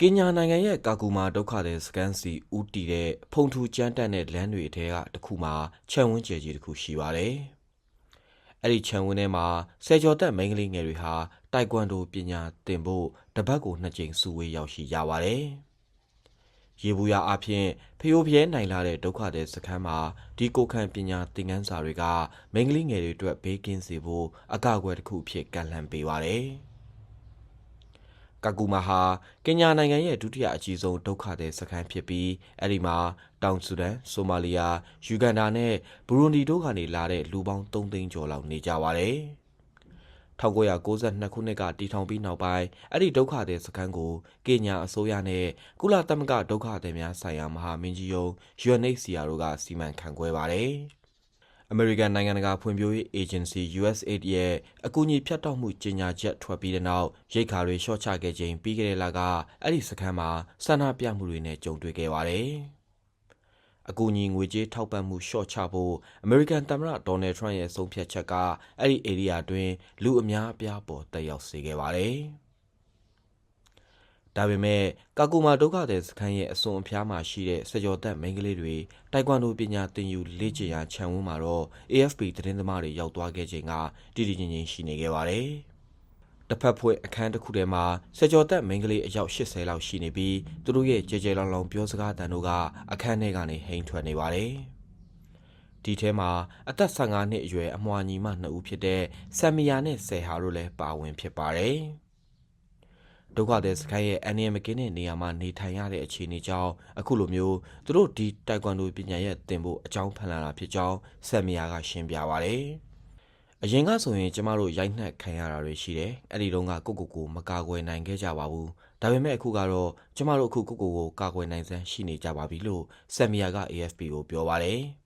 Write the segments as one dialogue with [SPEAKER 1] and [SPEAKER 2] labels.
[SPEAKER 1] ကင်ညာနိုင်ငံရဲ့ကာကူမာဒုက္ခသည်စခန်းစီဦးတည်တဲ့ဖုန်ထူကျန်းတက်တဲ့လမ်းတွေထဲကတစ်ခုမှာခြံဝန်းကျယ်ကြီးတစ်ခုရှိပါတယ်။အဲ့ဒီခြံဝန်းထဲမှာဆယ်ကျော်သက်မိန်းကလေးငယ်တွေဟာတိုက်ကွမ်ဒိုပညာသင်ဖို့တပတ်ကိုနှစ်ကြိမ်စုဝေးရောက်ရှိကြပါတယ်။ရေဘူးရအဖြစ်ဖျိုးဖျဲနိုင်လာတဲ့ဒုက္ခသည်စခန်းမှာဒီကိုခန့်ပညာသင်ခန်းစာတွေကမိန်းကလေးငယ်တွေအတွက်ဘေးကင်းစေဖို့အကာအကွယ်တစ်ခုအဖြစ်ကန့်လန့်ပေးပါတယ်။ ကာကူမာဟာကင်ညာနိုင်ငံရဲ့ဒုတိယအကြီးဆုံးဒုက္ခသည်စခန်းဖြစ်ပြီးအဲ့ဒီမှာတောင်ဆူဒန်ဆိုမာလီယာယူဂန်ဒါနဲ့ဘူရွန်ဒီတို့ကနေလာတဲ့လူပေါင်း3သိန်းကျော်လောက်နေကြပါတယ်1992ခုနှစ်ကတည်ထောင်ပြီးနောက်ပိုင်းအဲ့ဒီဒုက္ခသည်စခန်းကိုကင်ညာအစိုးရနဲ့ကုလသမဂ္ဂဒုက္ခသည်များဆိုင်ရာမဟာမင်းကြီးယုံ UNHCR တို့ကစီမံခန့်ခွဲပါတယ်။ အမေရိကန်နိုင်ငံတကာဖွံ့ဖြိုးရေးအေဂျင်စီ USAID ရဲ့အကူအညီဖြတ်တောက်မှုကြေညာချက်ထွက်ပြီးတဲ့နောက်ရိတ်ခါတွေရှော့ချခဲ့ခြင်းပြီးခဲ့တဲ့လကအဲ့ဒီစခန်းမှာဆန္ဒပြမှုတွေနဲ့ကြုံတွေ့ခဲ့ပါတယ်။အကူအညီငွေကြေးထောက်ပံ့မှုရှော့ချဖို့အမေရိကန်သမ္မတဒေါ်နယ်ထရန့်ရဲ့ဆုံးဖြတ်ချက်ကအဲ့ဒီဧရိယာတွင်လူအများအပြားပေါ်တက်ရောက်စေခဲ့ပါတယ်။ ဒါပေမဲ့ကာကူမာဒုက္ခသည်စခန်းရဲ့အစွန်အဖျားမှာရှိတဲ့စကြော်သက်မိန်းကလေးတွေတိုက်ကွမ်ဒိုပညာသင်ယူလေ့ကျင့်ရာခြံဝန်းမှာတော့ AFP သတင်းသမားတွေရောက်သွားခဲ့ချိန်ကတည်တည်ငြိမ်ငြိမ်ရှိနေခဲ့ပါတယ်။တစ်ဖက်ဖွဲ့အခန်းတစ်ခုထဲမှာစကြော်သက်မိန်းကလေးအယောက်80လောက်ရှိနေပြီးသူတို့ရဲ့ကြဲကြဲလောင်လောင်ပြောစကားတန်တို့ကအခန်းထဲကနေဟိန်ထွက်နေပါတယ်။ဒီထဲမှာအသက်15နှစ်အရွယ်အမွှာညီမနှစ်ဦးဖြစ်တဲ့ဆမ်မီယာနဲ့ဆယ်ဟာတို့လည်းပါဝင်ဖြစ်ပါတယ်။ ဒုက္ခသည်စခန်းရဲ့အန်နီယမကင်းတဲ့နေရာမှာနေထိုင်ရတဲ့အခြေအနေကြောင့်အခုလိုမျိုးသူတို့ဒီတိုင်ကွမ်ဒိုပညာရဲ့တင်ဖို့အကြောင်းဖန်လာတာဖြစ်ကြောင်းဆက်မီယာကရှင်းပြပါဗျ။အရင်ကဆိုရင်ကျမတို့ရိုက်နှက်ခံရတာတွေရှိတယ်။အဲ့ဒီတုန်းကကိုကိုကိုမကာကွယ်နိုင်ခဲ့ကြပါဘူး။ဒါပေမဲ့အခုကတော့ကျမတို့အခုကိုကိုကိုကာကွယ်နိုင်စမ်းရှိနေကြပါပြီလို့ဆက်မီယာက AFP ကိုပြောပါတယ်။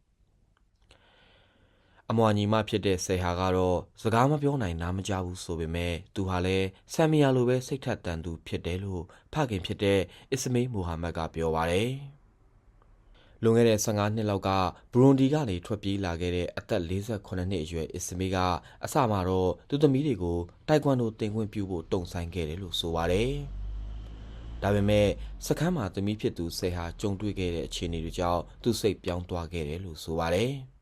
[SPEAKER 1] အမွာညီမဖြစ်တဲ့ဆယ်ဟာကတော့စကားမပြောနိုင်နားမကြဘူးဆိုပေမဲ့သူဟာလည်းဆမ်မီယာလိုပဲစိတ်ထက်တန်သူဖြစ်တယ်လို့ဖခင်ဖြစ်တဲ့အစ္စမေးမိုဟာမက်ကပြောပါတယ်။လွန်ခဲ့တဲ့15နှစ်လောက်ကဘရွန်ဒီကနေထွက်ပြေးလာခဲ့တဲ့အသက်48နှစ်အရွယ်အစ္စမေးကအစမှာတော့သူသမီးတွေကိုတိုက်ကွမ်ဒိုတင်ခွင့်ပြုဖို့တုံ့ဆိုင်ခဲ့တယ်လို့ဆိုပါတယ်။ဒါပေမဲ့စခန်းမှာသမီးဖြစ်သူဆယ်ဟာကြုံတွေ့ခဲ့တဲ့အခြေအနေတွေကြောင့်သူစိတ်ပြောင်းသွားခဲ့တယ်လို့ဆိုပါတယ်။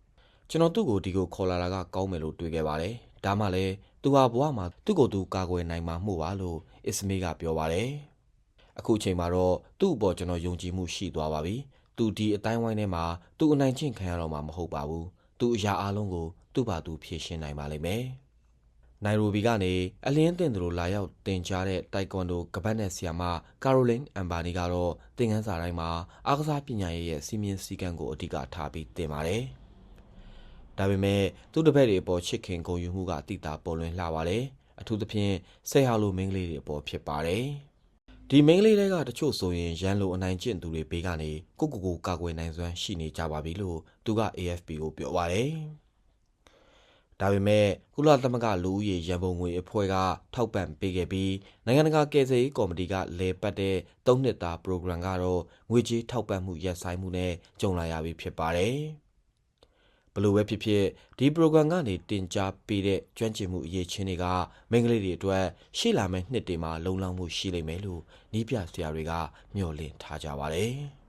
[SPEAKER 1] ကျွန်တော်သူ့ကိုဒီကိုခေါ်လာတာကကောင်းမယ်လို့တွေးခဲ့ပါတယ်။ဒါမှလည်းသူဟာဘဝမှာသူ့ကိုယ်သူကာကွယ်နိုင်မှာမှုပါလို့အစ္စမေးကပြောပါတယ်။အခုချိန်မှာတော့သူ့အပေါ်ကျွန်တော်ယုံကြည်မှုရှိသွားပါပြီ။သူဒီအတိုင်းဝိုင်းထဲမှာသူအနိုင်ကျင့်ခံရတော့မှာမဟုတ်ပါဘူး။သူအရာအလုံးကိုသူ့ဘာသူဖြေရှင်းနိုင်ပါလိမ့်မယ်။နိုင်ရိုဘီကနေအလင်းတင်သူတို့လာရောက်တင်ကြားတဲ့တိုက်ကွန်ဒိုကပတ်နဲ့ဆီယာမကာရိုလင်းအမ်ဘာနီကတော့သင်ခန်းစာတိုင်းမှာအားကစားပညာရေးရဲ့စီမင်းစည်းကမ်းကိုအဓိကထားပြီးသင်ပါတယ်။ ဒါပေမဲ့သူ့တပည့်တွေအပေါ်ချစ်ခင်ဂုဏ်ယူမှုကတိတာပေါ်လွင်လှပါတယ်အထူးသဖြင့်ဆယ်ဟာလိုမိန်းကလေးတွေအပေါ်ဖြစ်ပါတယ်ဒီမိန်းကလေးတွေကတချို့ဆိုရင်ရန်လိုအနိုင်ကျင့်သူတွေဘေးကနေကိုကိုကိုကာကွယ်နိုင်စွမ်းရှိနေကြပါပြီလို့သူက AFP ကိုပြောပါတယ်ဒါပေမဲ့ကုလသမဂ္ဂလူဦးရေရန်ပုံငွေအဖွဲ့ကထောက်ပံ့ပေးခဲ့ပြီးနိုင်ငံတကာကယ်ဆယ်ရေးကော်မတီကလဲပတ်တဲ့၃နှစ်သား program ကတော့ငွေကြေးထောက်ပံ့မှုရပ်ဆိုင်းမှုနဲ့ကြုံလာရပြီဖြစ်ပါတယ်။ ဘလို့ပဲဖြစ်ဖြစ်ဒီ program ကနေတင် जा ပေးတဲ့ကျွမ်းကျင်မှုအရေးချင်းတွေကမိန်းကလေးတွေအတွက်ရှေ့လာမယ့်နှစ်တွေမှာလုံလောက်မှုရှိလိမ့်မယ်လို့နီးပြဆရာတွေကမျှော်လင့်ထားကြပါတယ်။